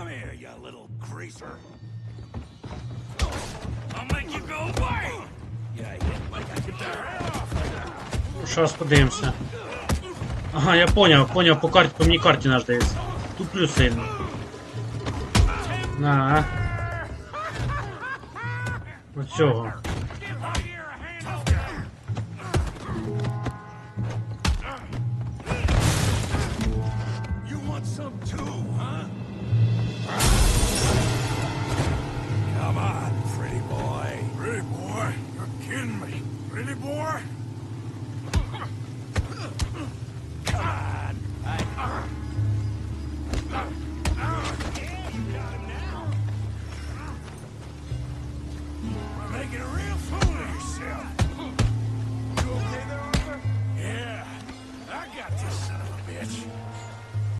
Come here, you little greaser. I'll make you go away. Yeah, раз подивимося. Ага, я поняв, поняв, по карті, по мені карті наш дається. Туплю сильно. На. Оцього. Any more? Come on. Making a real fool of yourself. You okay there, Arthur? Yeah. I got this son of a bitch.